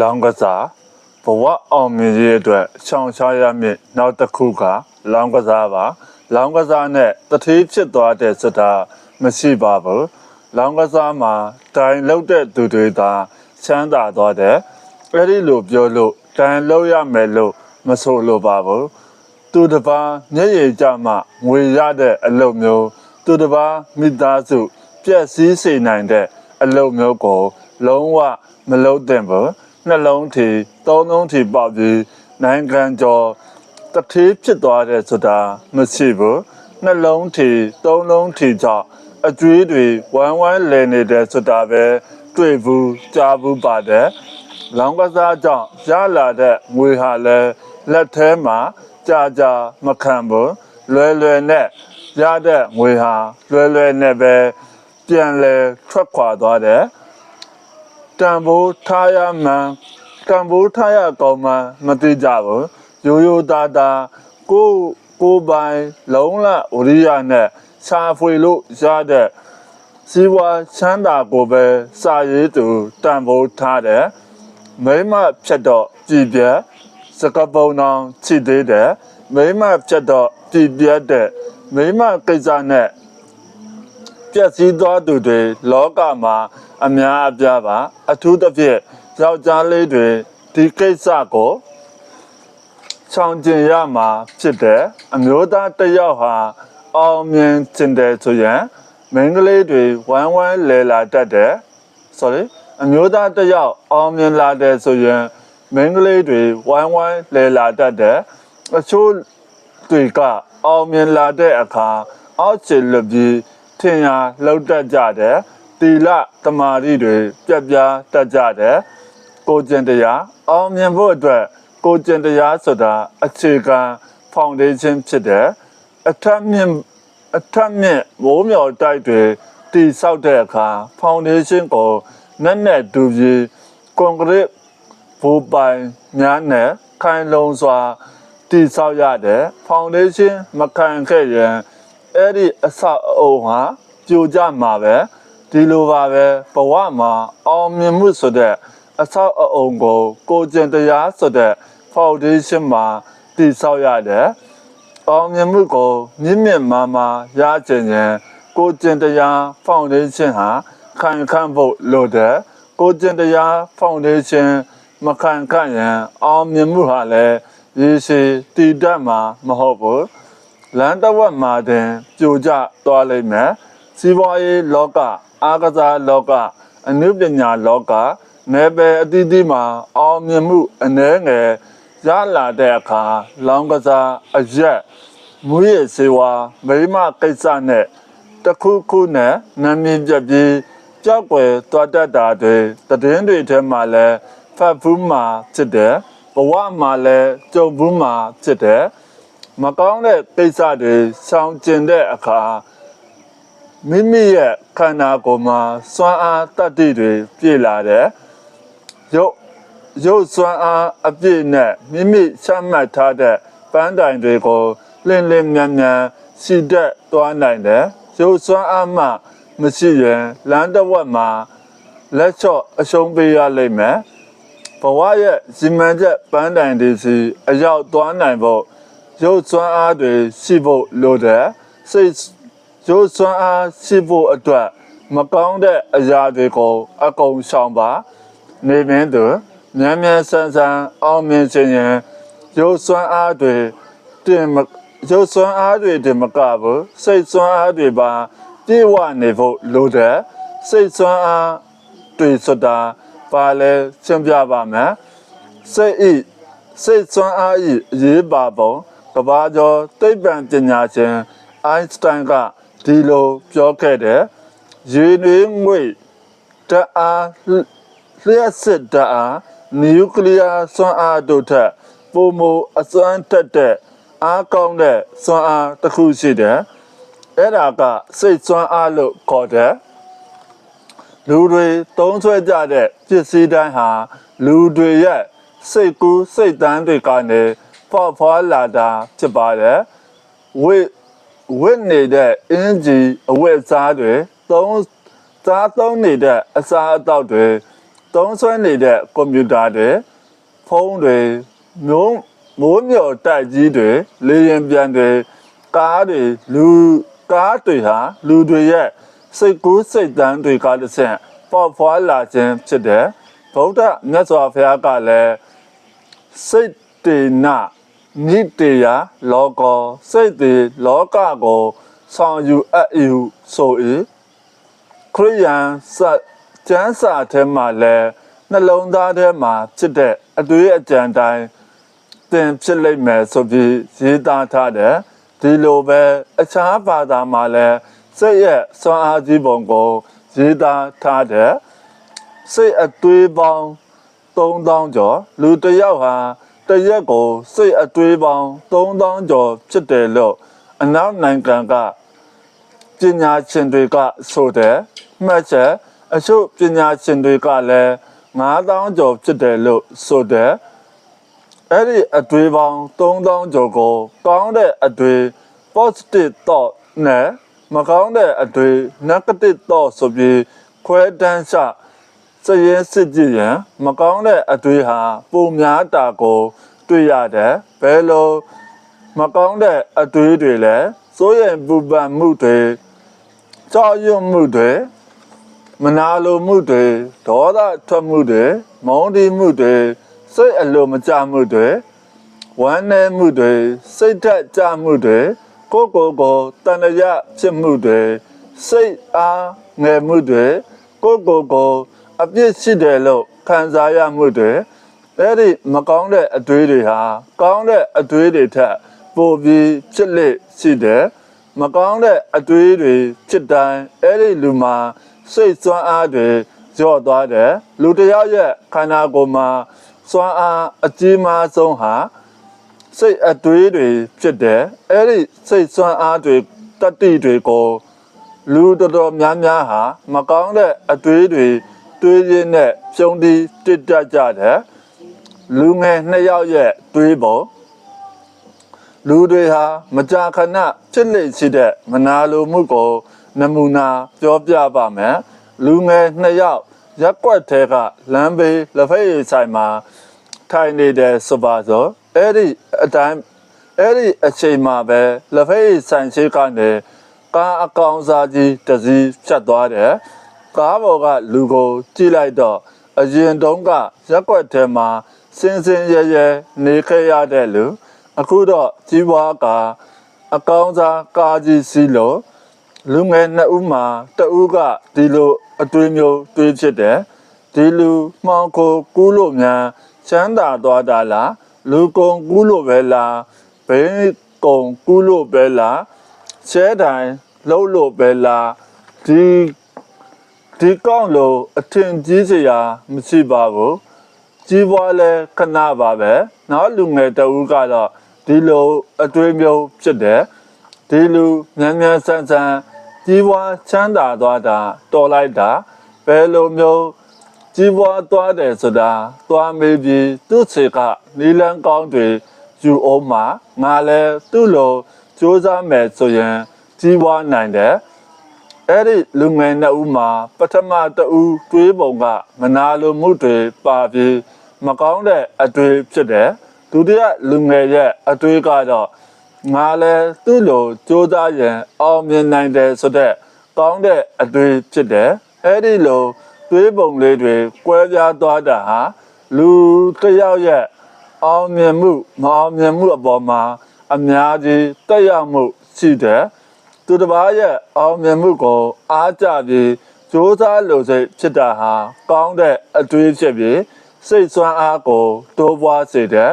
လောင်းကစားဘဝအောင်မြင်ရေးအတွက်ရှောင်ရှားရမည့်နောက်တစ်ခုကလောင်းကစားပါလောင်းကစားနဲ့တတိဖြစ်သွားတဲ့ဆိုတာမရှိပါဘူးလောင်းကစားမှာတိုင်လောက်တဲ့သူတွေသာချမ်းသာသွားတယ်အဲ့ဒီလိုပြောလို့တိုင်လောက်ရမယ်လို့မဆိုလိုပါဘူးသူတစ်ပါးမျက်ရည်ကြမှငွေရတဲ့အလုပ်မျိုးသူတစ်ပါးမိသားစုပြည့်စည်စေနိုင်တဲ့အလုပ်မျိုးကိုလုံးဝမလုပ်သင့်ဘူး နှလုံးထီသုံးလုံးထီပေါက်ပြီးနိုင်ငံကျော်တထေးဖြစ်သွားတယ်ဆိုတာမရှိဘူးနှလုံးထီသုံးလုံးထီကြောင့်အကျွေးတွေဝမ်းဝမ်းလည်နေတယ်ဆိုတာပဲတွေ့ဘူးကြားဘူးပါတယ်လောင်းကစားကြောင့်ရလာတဲ့ငွေဟာလည်းလက်ထဲမှာကြာကြာမခံဘူးလွယ်လွယ်နဲ့ရတဲ့ငွေဟာလွယ်လွယ်နဲ့ပဲပြန်လဲထွက်ခွာသွားတယ် တန်ဖိုးထားရမှန်တန်ဖိုးထားရကောင်းမှမသိကြဘူးရိုးရိုးသားသားကိုယ်ကိုယ်ပိုင်လုံးလဝရိယနဲ့ရှာဖွေလို့ရတဲ့စီဝါချမ်းသာကိုပဲစာရေးသူတန်ဖိုးထားတယ်မိမဖြတ်တော့ကြည်ပြက်စကပုံတော်ချစ်သေးတယ်မိမဖြတ်တော့ကြည်ပြက်တဲ့မိမကိစ္စနဲ့ပျက်စီးသွားသူတွေလောကမှာ အများအပြားပါအထူးသဖြင့်ယောက်ျားလေးတွေဒီကိစ္စကိုချောင်ကျင်ရမှာဖြစ်တယ်အမျိုးသားတစ်ယောက်ဟာအောင်မြင်ကျင်တယ်ဆိုရင်မိန်းကလေးတွေဝမ်းဝမ်းလဲလာတတ်တယ် sorry အမျိုးသားတစ်ယောက်အောင်မြင်လာတယ်ဆိုရင်မိန်းကလေးတွေဝမ်းဝမ်းလဲလာတတ်တယ်အချို့တွေကအောင်မြင်လာတဲ့အခါအောက်ခြေလွတ်ပြီးထင်ရာလောက်တတ်ကြတယ် တီလတမာရီတွေပြက်ပြားတတ်ကြတယ်ကိုကျင်တရားအောင်မြင်ဖို့အတွက်ကိုကျင်တရားဆိုတာအခြေခံ foundation ဖြစ်တယ်အထက်မြင့်အထက်မြင့်မိုးမျောတိုက်တွေတိဆောက်တဲ့အခါ foundation ကိုနက်နက်ဒူပြီးကွန်ကရစ်ဘူပိုင်များနဲ့ခိုင်လုံစွာတိဆောက်ရတယ် foundation မခံခဲ့ရင်အဲ့ဒီအဆောက်အအုံဟာပြိုကျမှာပဲ ဒီလိုပါပဲဘဝမှာအောင်မြင်မှုဆိုတဲ့အဆောက်အအုံကိုကိုကျင်တရားဆိုတဲ့ foundation မှာတည်ဆောက်ရတယ်အောင်မြင်မှုကိုမြင့်မြင့်မားမားရကျင်ရင်ကိုကျင်တရား foundation ဟာခံခန့်ဖို့လိုတယ်ကိုကျင်တရား foundation မခံခန့်ရင်အောင်မြင်မှုဟာလည်းရည်ရှိတည်တတ်မှာမဟုတ်ဘူးလမ်းတစ်ဝက်မှာတင်ပြိုကျသွားလိမ့်မယ်စီးပွားရေးလောက အားကစားလောကအနုပညာလောကနယ်ပယ်အသီးသီးမှာအောင်မြင်မှုအနည်းငယ်ရလာတဲ့အခါလောင်းကစားအရက်မူရည်စေဝါမိမကိစ္စနဲ့တစ်ခုခုနဲ့နာမည်ပြပြီးကြောက်ွယ်သွားတတ်တာတွေတည်င်းတွေထဲမှာလဲဖတ်ဘူးမှာဖြစ်တယ်ဘဝမှာလဲကြုံဘူးမှာဖြစ်တယ်မကောင်းတဲ့ကိစ္စတွေဆောင်ကျင်တဲ့အခါ မိမိရဲ့ခန္ဓာကိုယ်မှာစွမ်းအားတတ္တိတွေပြည့်လာတယ်ရုပ်ရုပ်စွမ်းအားအပြည့်နဲ့မိမိချမှတ်ထားတဲ့ပန်းတိုင်တွေကိုလင်းလင်းမြန်မြန်စီတက်သွားနိုင်တယ်ရုပ်စွမ်းအားမှမရှိရင်လမ်းတစ်ဝက်မှာလက်ချော့အရှုံးပေးရလိမ့်မယ်ဘဝရဲ့စီမံချက်ပန်းတိုင်တွေစီအရောက်သွားနိုင်ဖို့ရုပ်စွမ်းအားတွေရှိဖို့လိုတယ်စိတ် ရုပ်စွမ်းအားရှိဖို့အတွက်မကောင်းတဲ့အရာတွေကိုအကုန်ရှောင်ပါနေမင်းတို့မြန်မြန်ဆန်ဆန်အောင်မြင်ခြင်းရင်ရုပ်စွမ်းအားတွေတင်မရုပ်စွမ်းအားတွေတင်မကဘူးစိတ်စွမ်းအားတွေပါပြည့်ဝနေဖို့လိုတယ်စိတ်စွမ်းအားတွေဆိုတာပါလဲရှင်းပြပါမယ်စိတ်ဤစိတ်ဆွမ်းအား၏အရေးပါပုံကဘာကျော်သိပ္ပံပညာရှင်အိုင်းစတိုင်းက ဒီလိုပြောခဲ့တယ်ရေနွေးငွေတအားလျှက်စစ်တအားနျူကလ িয়ার စွမ်းအားတို့ထက်ပုံမအစွမ်းတက်တဲ့အားကောင်းတဲ့စွမ်းအားတစ်ခုရှိတယ်အဲ့ဒါကစိတ်စွမ်းအားလို့ခေါ်တယ်လူတွေသုံးဆွဲကြတဲ့ပစ္စည်းတိုင်းဟာလူတွေရဲ့စိတ်ကူးစိတ်တန်းတွေကနေဖွာဖွာလာတာဖြစ်ပါတယ်ဝိ ဝိနေတဲ့အင်းကြီးအဝတ်စားတွေသုံးစားသုံးနေတဲ့အစားအသောက်တွေသုံးစွဲနေတဲ့ကွန်ပျူတာတွေဖုန်းတွေမျိုးမိုးမြော်တိုက်ကြီးတွေလေရင်ပြန်တွေကားတွေလူကားတွေဟာလူတွေရဲ့စိတ်ကူးစိတ်တန်းတွေကတစ်ဆင့်ပေါ်ဖွာလာခြင်းဖြစ်တယ်ဗုဒ္ဓမြတ်စွာဘုရားကလည်းစိတ်တေန နိတေယလောကောစိတ်တေလောကကိုဆောင်ယူအပ်၏ဟုဆို၏ခရိယန်စကျမ်းစာထဲမှာလည်းနှလုံးသားထဲမှာဖြစ်တဲ့အတွေ့အကြံတိုင်းသင်ဖြစ်လိမ့်မယ်ဆိုပြီးရေးသားထားတယ်ဒီလိုပဲအခြားဘာသာမှာလည်းစိတ်ရဲ့စွမ်းအားကြီးပုံကိုရေးသားထားတယ်စိတ်အသွေးပေါင်း3000ကျော်လူတစ်ယောက်ဟာ တစ်ရက်ကိုစိတ်အသွေးပေါင်း3000ကျော်ဖြစ်တယ်လို့အနောက်နိုင်ငံကပညာရှင်တွေကဆိုတယ်မှတ်ချက်အချို့ပညာရှင်တွေကလည်း9000ကျော်ဖြစ်တယ်လို့ဆိုတယ်အဲ့ဒီအတွေ့ပေါင်း3000ကျော်ကိုကောင်းတဲ့အတွေ့ positive thought နဲ့မကောင်းတဲ့အတွေ့ negative thought ဆိုပြီးခွဲတန်းချ စရင်စစ်ကြည့်ရင်မကောင်းတဲ့အတွေ့ဟာပုံများတာကိုတွေ့ရတယ်ဘယ်လိုမကောင်းတဲ့အတွေ့တွေလဲစိုးရိမ်ပူပန်မှုတွေကြောက်ရွံ့မှုတွေမနာလိုမှုတွေဒေါသထွက်မှုတွေမုန်းတီးမှုတွေစိတ်အလိုမကျမှုတွေဝမ်းနည်းမှုတွေစိတ်ဓာတ်ကျမှုတွေကိုယ်ကိုယ်ကိုတဏှာဖြစ်မှုတွေစိတ်အားငယ်မှုတွေကိုယ်ကိုယ်ကို အပြစ်ရှိတယ်လို့ခံစားရမှုတွေအဲ့ဒီမကောင်းတဲ့အတွေးတွေဟာကောင်းတဲ့အတွေးတွေထက်ပိုပြီးဖြစ်လေရှိတယ်မကောင်းတဲ့အတွေးတွေဖြစ်တိုင်းအဲ့ဒီလူမှာစိတ်စွမ်းအားတွေကြော့သွားတယ်လူတစ်ယောက်ရဲ့ခန္ဓာကိုယ်မှာစွမ်းအားအကြီးမားဆုံးဟာစိတ်အတွေးတွေဖြစ်တယ်အဲ့ဒီစိတ်စွမ်းအားတွေတတိတွေကိုလူတော်တော်များများဟာမကောင်းတဲ့အတွေးတွေ တွေးရင်းနဲ့ဖြုံးတီးတစ်တက်ကြတယ်လူငယ်နှစ်ယောက်ရဲ့တွေးပုံလူတွေဟာမကြာခဏဖြစ်လေရှိတဲ့မနာလိုမှုကိုနမူနာပြောပြပါမယ်လူငယ်နှစ်ယောက်ရက်ွက်ထဲကလမ်းဘေးလက်ဖက်ရည်ဆိုင်မှာထိုင်နေတဲ့ဆိုပါစို့အဲ့ဒီအတိုင်းအဲ့ဒီအချိန်မှာပဲလက်ဖက်ရည်ဆိုင်ရှိကနေကားအကောင်စားကြီးတစ်စီးဖြတ်သွားတယ် ကားပေါ်ကလူကိုကြည့်လိုက်တော့အရင်တုန်းကရက်ွက်ထဲမှာစင်စင်ရဲရဲနေခဲ့ရတဲ့လူအခုတော့ကြီးပွားကအကောင်စားကားကြီးစီးလို့လူငယ်နှစ်ဦးမှာတဦးကဒီလိုအတွေးမျိုးတွေးဖြစ်တယ်ဒီလူမှောင်ခိုကူးလို့များချမ်းသာသွားတာလားလူကုန်ကူးလို့ပဲလားဘိန်းကုန်ကူးလို့ပဲလားရှဲတိုင်းလှုပ်လို့ပဲလားဒီ ဒီကောင်းလို့အထင်ကြီးစရာမရှိပါဘူးကြီးပွားလဲခဏပါပဲနောက်လူငယ်တဦးကတော့ဒီလိုအတွေးမျိုးဖြစ်တယ်ဒီလူမြန်မြန်ဆန်ဆန်ကြီးပွားချမ်းသာသွားတာတော်လိုက်တာဘယ်လိုမျိုးကြီးပွားသွားတယ်ဆိုတာသွားမေးပြီးသူ့ခြေကနီလန်းကောင်းတွေယူအောင်မှာငါလည်းသူ့လိုစူးစမ်းမယ်ဆိုရင်ကြီးပွားနိုင်တယ် အဲ့ဒီလူငယ်နှစ်ဦးမှာပထမတဦးတွေးပုံက မနာလိုမှုတွေပါပြီးမကောင်းတဲ့အတွေ့ဖြစ်တယ်ဒုတိယလူငယ်ရဲ့အတွေ့ကတော့ငါလည်းသူ့လိုကြိုးစားရင်အောင်မြင်နိုင်တယ်ဆိုတဲ့ကောင်းတဲ့အတွေ့ဖြစ်တယ်အဲ့ဒီလိုတွေးပုံလေးတွေကွဲပြားသွားတာဟာလူတစ်ယောက်ရဲ့အောင်မြင်မှုမအောင်မြင်မှုအပေါ်မှာအများကြီးတက်ရောက်မှုရှိတယ် သူတစ်ပါးရဲ့အောင်မြင်မှုကိုအားကြပြီးစူးစမ်းလို့စိတ်ဖြစ်တာဟာကောင်းတဲ့အတွေးဖြစ်ပြီးစိတ်ဆွမ်းအားကိုတိုးပွားစေတယ်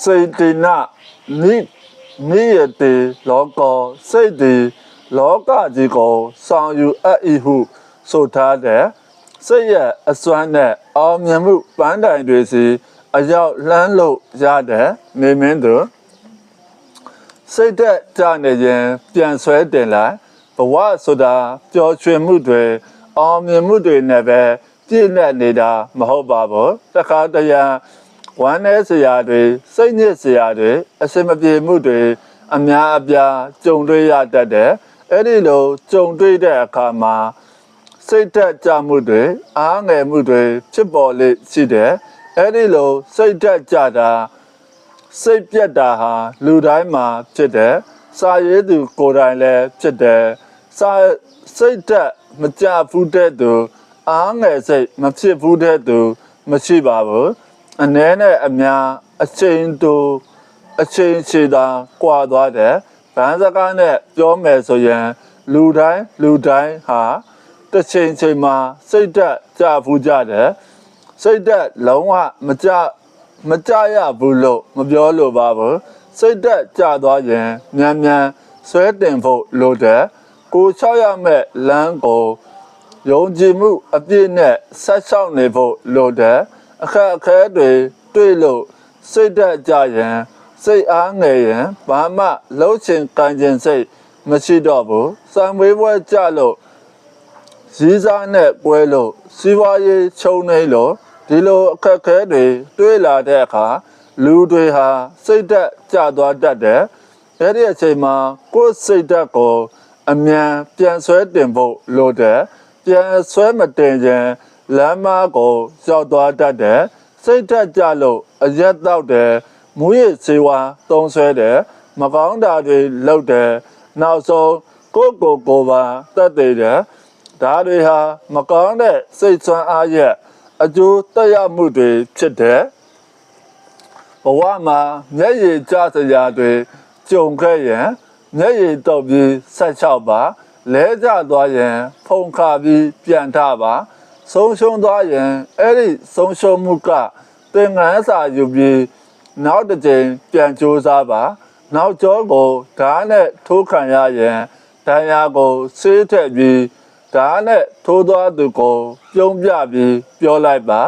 စေတနာနိနိယတေလောကောစိတ်ဒီလောကကြီးကိုဆောင်ယူအပ်၏ဟုဆိုထားတဲ့စိတ်ရဲ့အစွမ်းနဲ့အောင်မြင်မှုပန်းတိုင်တွေစီအရောက်လှမ်းလို့ရတဲ့နေမင်းတို့ စိတ်သက်ကြနေရင်ပြန်ဆွဲတင်လိုက်ဘဝဆိုတာပျော်ရွှင်မှုတွေအောင်မြင်မှုတွေနဲ့ပဲပြည့်နဲ့နေတာမဟုတ်ပါဘူးတခါတရံဝမ်းနည်းစရာတွေစိတ်ညစ်စရာတွေအစင်မပြေမှုတွေအများအပြားကြုံတွေ့ရတတ်တယ်အဲ့ဒီလိုကြုံတွေ့တဲ့အခါမှာစစိတ်သက်ကြမှုတွေအားငယ်မှုတွေဖြစ်ပေါ်လေရှိတယ်အဲ့ဒီလိုစိတ်သက်ကြတာ စိတ်ပြက်တာဟာလူတိုင်းမှာဖြစ်တယ်စာရေးသူကိုယ်တိုင်လည်းဖြစ်တယ်စာစိတ်သက်မကြဘူးတဲ့သူအားငယ်စိတ်မဖြစ်ဘူးတဲ့သူမရှိပါဘူးအ ਨੇ နဲ့အများအချိန်တူအချိန်ရှည်တာကွာသွားတယ်ဗန်းစကားနဲ့ပြောမယ်ဆိုရင်လူတိုင်းလူတိုင်းဟာတစ်ချိန်ချိန်မှာစိတ်သက်ကြဘူးကြတယ်စိတ်သက်လုံးဝမကြ မကြရဘူးလို့မပြောလို့ပါဘူးစိတ်သက်ကြသွားရင်မြန်မြန်ဆွဲတင်ဖို့လိုတယ်ကိုချောက်ရမဲ့လမ်းကိုယုံကြည်မှုအပြည့်နဲ့ဆက်ရှောက်နေဖို့လိုတယ်အခက်အခဲတွေတွေ့လို့စိတ်သက်ကြရင်စိတ်အားငယ်ရင်ဘာမှလှုပ်ချင်ကန်ချင်စိတ်မရှိတော့ဘူးစံဝေးပွဲကြလို့ရည်စားနဲ့ပွဲလို့စီးပွားရေးချုံနေလို့ ဒီလိုအခက်အခဲတွေတွေ့လာတဲ့အခါလူတွေဟာစိတ်သက်ကြသွားတတ်တယ်အဲ့ဒီအချိန်မှာကိုယ်စိတ်သက်ကိုအမြန်ပြန်ဆွဲတင်ဖို့လိုတယ်ပြန်ဆွဲမတင်ရင်လမ်းမကိုရောက်သွားတတ်တယ်စိတ်သက်ကြလို့အရက်တော့တယ်မူရည်စေဝါတုံးဆွဲတယ်မကောင်းတာတွေလုပ်တယ်နောက်ဆုံးကိုယ့်ကိုယ်ကိုယ်ပါတတ်တယ်တယ်ဒါတွေဟာမကောင်းတဲ့စိတ်ဆွမ်းအားရဲ့ အကျိုးတက်ရောက်မှုတွေဖြစ်တယ်ဘဝမှာမျက်ရည်ကျစရာတွေကြုံခဲ့ရင်မျက်ရည်တော့ပြီးဆက်လျှောက်ပါလဲကျသွားရင် ဖုန်ခါပြီးပြန်ထပါဆုံးရှုံးသွားရင်အဲ့ဒီဆုံးရှုံးမှုကသင်္ကန်းစာယူပြီးနောက်တစ်ကြိမ်ပြန်ကြိုးစားပါနောက်ကျောကိုဓာတ်နဲ့ထိုးခံရရင်ဒဏ်ရာကိုဆေးထက်ပြီး ဓာတ်နဲ့ထိုးသွားသူကိုပြုံးပြပြီးပြောလိုက်ပါ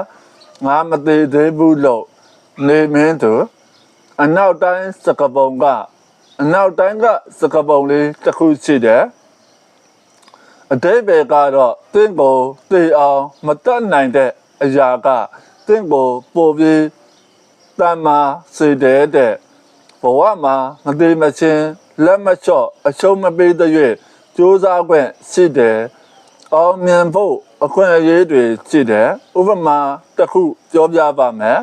ငါမသေးသေးဘူးလို့နေမင်းသူအနောက်တိုင်းစကပုံကအနောက်တိုင်းကစကပုံလေးတစ်ခုရှိတယ်အတိတ်ဘယ်ကတော့တင့်ကိုသိအောင်မတတ်နိုင်တဲ့အရာကတင့်ကိုပို့ပြီးတမ်းမာစေတဲ့တဲ့ဘဝမှာမသေးမချင်းလက်မလျှော့အရှုံးမပေးတဲ့၍ကြိုးစားခွင့်ရှိတယ် အောင်မြင်ဖို့အခွင့်အရေးတွေရှိတယ်ဥပမာတစ်ခုပြောပြပါမယ်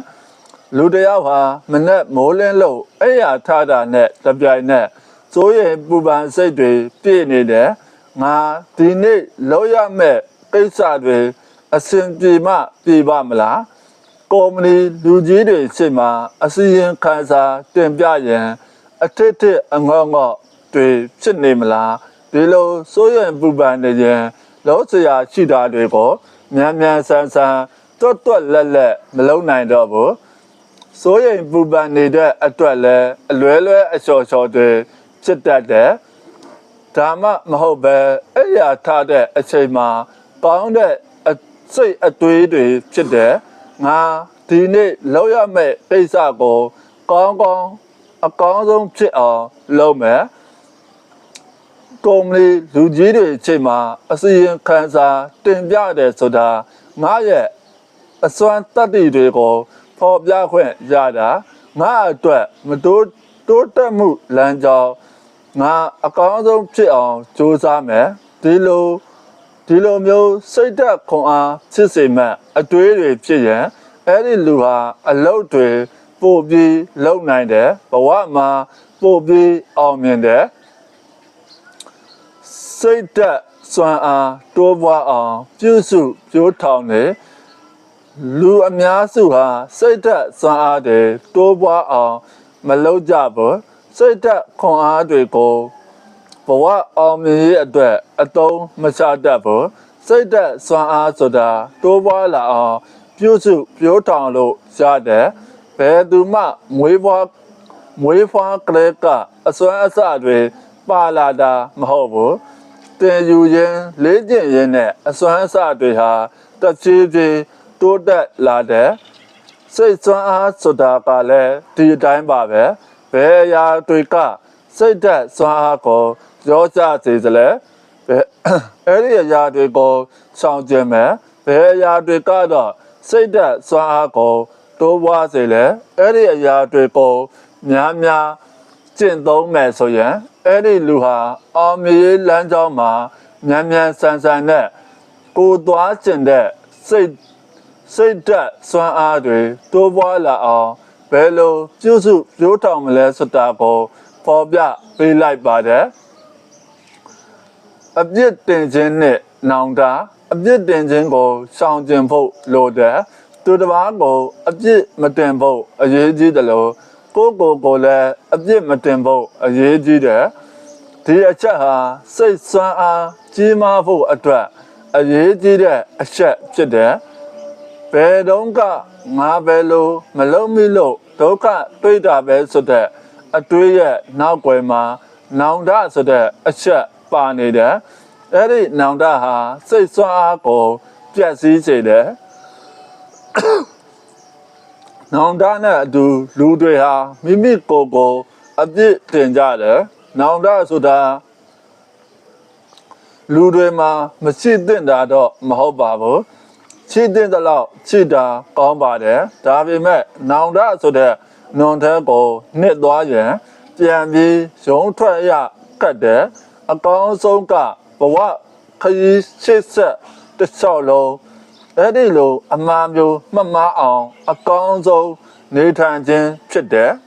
လူတစ်ယောက်ဟာမနဲ့မိုးလင်းလို့အဲ့ရထားတာနဲ့တပြိုင်နက်စိုးရိမ်ပူပန်စိတ်တွေပြည့်နေတယ်ငါဒီနေ့လောက်ရမဲ့ကိစ္စတွေအဆင်ပြေမှပြေပါမလားကော်မတီလူကြီးတွေရှေ့မှာအစီရင်ခံစာတင်ပြရင်အထစ်ထစ်အငေါငေါတွေဖြစ်နေမလားဒီလိုစိုးရိမ်ပူပန်နေရင် လောစရာရှိတာတွေကိုမြန်မြန်ဆန်းဆန်းတွတ်တွတ်လက်လက်မလုံနိုင်တော့ဘူးစိုးရိမ်ပူပန်နေတဲ့အတွက်လည်းအလွဲလွဲအလျှော်လျှော်တွေဖြစ်တတ်တယ်ဒါမှမဟုတ်ပဲအဲ့ရထားတဲ့အချိန်မှာပေါင်းတဲ့အစိတ်အသွေးတွေဖြစ်တယ်ငါဒီနေ့လောက်ရမယ့်ကိစ္စကိုကောင်းကောင်းအကောင်းဆုံးဖြစ်အောင်လုပ်မယ် ကုမ္ပဏီလူကြီးတွေအချိန်မှာအစီရင်ခံစာတင်ပြတယ်ဆိုတာငါရဲ့အစွမ်းတတ္တိတွေကိုဖော်ပြခွင့်ရတာငါအတွက်မတိုးတိုးတက်မှုလမ်းကြောင်းငါအကောင်းဆုံးဖြစ်အောင်ကြိုးစားမယ်ဒီလိုဒီလိုမျိုးစိတ်သက်ခွန်အားဖြစ်စေမဲ့အတွေးတွေဖြစ်ရင်အဲ့ဒီလူဟာအလုတ်တွေပို့ပြီးလုံနိုင်တယ်ဘဝမှာပို့ပြီးအောင်မြင်တယ် စိတ်သက်စွမ်းအားတိုးပွားအောင်ပြုစုပြိုးထောင်နေလူအများစုဟာစိတ်သက်စွမ်းအားတွေတိုးပွားအောင်မလုပ်ကြဘူးစိတ်သက်ခွန်အားတွေကိုဘဝအောင်မြင်ရေးအတွက်အသုံးမချတတ်ဘူးစိတ်သက်စွမ်းအားဆိုတာတိုးပွားလာအောင်ပြုစုပြိုးထောင်လို့ရတယ်ဘယ်သူမှမွေးဖွားမွေးဖွားကလေးကအစွမ်းအစတွေပါလာတာမဟုတ်ဘူး တင်ယူရင်လေးကျင့်ရင်နဲ့အစွမ်းအစတွေဟာတချီချီတိုးတက်လာတဲ့စိတ်စွမ်းအားဆိုတာကလည်းဒီအတိုင်းပါပဲဘယ်အရာတွေကစိတ်သက်စွမ်းအားကိုရောကြစေစလဲဘယ်အဲ့ဒီအရာတွေကိုဆောင်ကျင်မယ်ဘယ်အရာတွေကတော့စိတ်သက်စွမ်းအားကိုတိုးပွားစေလဲအဲ့ဒီအရာတွေကိုများများကျင့်သုံးမယ်ဆိုရင် အဲ့ဒီလူဟာအောင်မြင်လမ်းကြောင်းမှာမြန်မြန်ဆန်ဆန်နဲ့ကိုသွားကျင်တဲ့စိတ်စိတ်ဓာတ်စွမ်းအားတွေတိုးပွားလာအောင်ဘယ်လိုပြုစုပြောထောင်မလဲဆိုတာကိုပေါ်ပြပေးလိုက်ပါတယ်အပြစ်တင်ခြင်းနဲ့နောင်တာအပြစ်တင်ခြင်းကိုရှောင်ကျင်ဖို့လိုတယ်သူတစ်ပါးကိုအပြစ်မတင်ဖို့အရေးကြီးတယ်လို့ ကိုယ့်ကိုယ်ကိုလည်းအပြစ်မတင်ဖို့အရေးကြီးတယ်ဒီအချက်ဟာစိတ်ဆွမ်းအားကြီးမားဖို့အတွက်အရေးကြီးတဲ့အချက်ဖြစ်တယ်။ဘယ်တော့ကငါပဲလို့မလုံးမိလို့ဒုက္ခတွေ့တာပဲဆိုတဲ့အတွေးရဲ့နောက်ွယ်မှာနောင်တဆိုတဲ့အချက်ပါနေတယ်။အဲ့ဒီနောင်တဟာစိတ်ဆွမ်းအားကိုပြည့်စည်စေတယ်။ နောင်တနဲ့အတူလူတွေဟာမိမိကိုယ်ကိုအပြစ်တင်ကြတယ်။နောင်တဆိုတာလူတွေမှာမရှိသင့်တာတော့မဟုတ်ပါဘူး။ရှိသင့်တဲ့လောက်ရှိတာကောင်းပါတယ်။ဒါပေမဲ့နောင်တဆိုတဲ့နွန်တဲ့ကိုနှစ်သွားရင်ပြန်ပြီးရုံးထွက်ရကတ်တယ်။အကောင်းဆုံးကဘဝခရီးရှေ့ဆက်တစ်လျှောက်လုံး အဲ့ဒီလိုအမှားမျိုးမှတ်မှားအောင် အကောင်းဆုံးနေထိုင်ခြင်းဖြစ်တယ်။